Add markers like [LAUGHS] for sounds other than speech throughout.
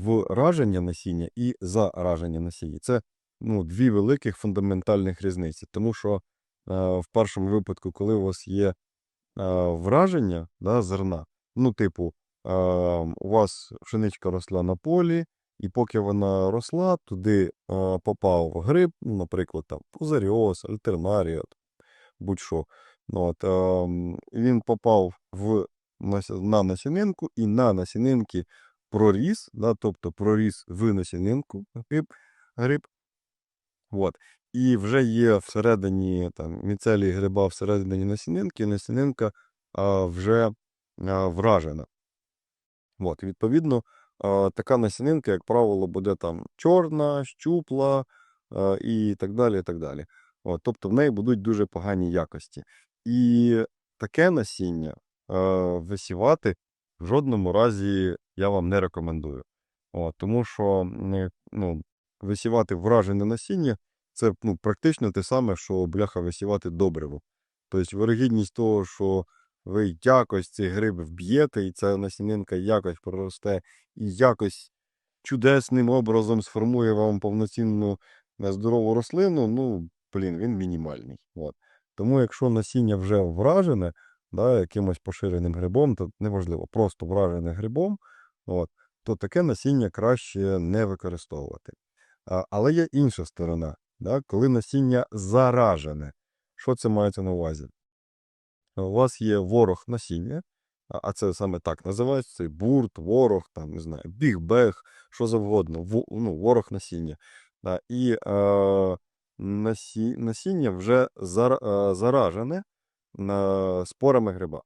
враження насіння і зараження насіння. Це ну, дві великих фундаментальних різниці. Тому що е, в першому випадку, коли у вас є е, враження да, зерна, ну, типу, е, у вас пшеничка росла на полі, і поки вона росла, туди е, попав гриб, ну, наприклад, там пузаріоз, альтернарія, будь-що. Ну, от, ем, він попав в, на насінинку, і на насінинки проріс, да, тобто проріс в насінинку гриб, гриб. От. І вже є всередині там, міцелій гриба всередині насінинки, насінинка а, вже а, вражена. От, відповідно, а, така насінинка, як правило, буде там чорна, щупла а, і так далі. І так далі. От, тобто в неї будуть дуже погані якості. І таке насіння а, висівати в жодному разі я вам не рекомендую. От, тому що ну, висівати вражене насіння це ну, практично те саме, що бляха висівати добриво. Тобто вирогідність того, що ви якось цей гриб вб'єте, і ця насінинка якось проросте, і якось чудесним образом сформує вам повноцінну здорову рослину, ну, блін, він мінімальний. От. Тому якщо насіння вже вражене, да, якимось поширеним грибом, то неважливо, просто вражене грибом, от, то таке насіння краще не використовувати. А, але є інша сторона, да, коли насіння заражене. Що це мається на увазі? У вас є ворог насіння, а це саме так називається: цей бурт, ворог, там, не знаю, біг-бег, що завгодно, во- ну, ворог насіння. Да, і е, насі, насіння вже зара, е, заражене на спорами гриба.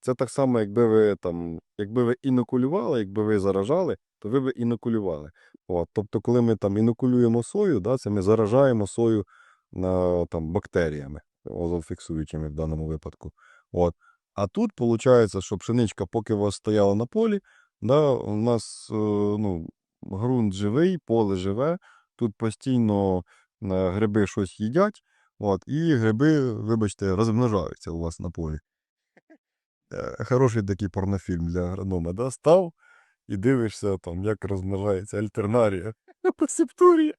Це так само, якби ви там, якби ви інокулювали, якби ви заражали, то ви б інокулювали. От, тобто, коли ми там інокулюємо сою, да, це ми заражаємо сою на, там, бактеріями, озофіксуючими в даному випадку. От. А тут виходить, що пшеничка, поки у вас стояла на полі, да, у нас е, ну, ґрунт живий, поле живе, тут постійно е, гриби щось їдять, от, і гриби, вибачте, розмножаються у вас на полі. Е, Хороший такий порнофільм для агронома, да? став і дивишся, там, як розмножається альтернарія [LAUGHS] по септурі.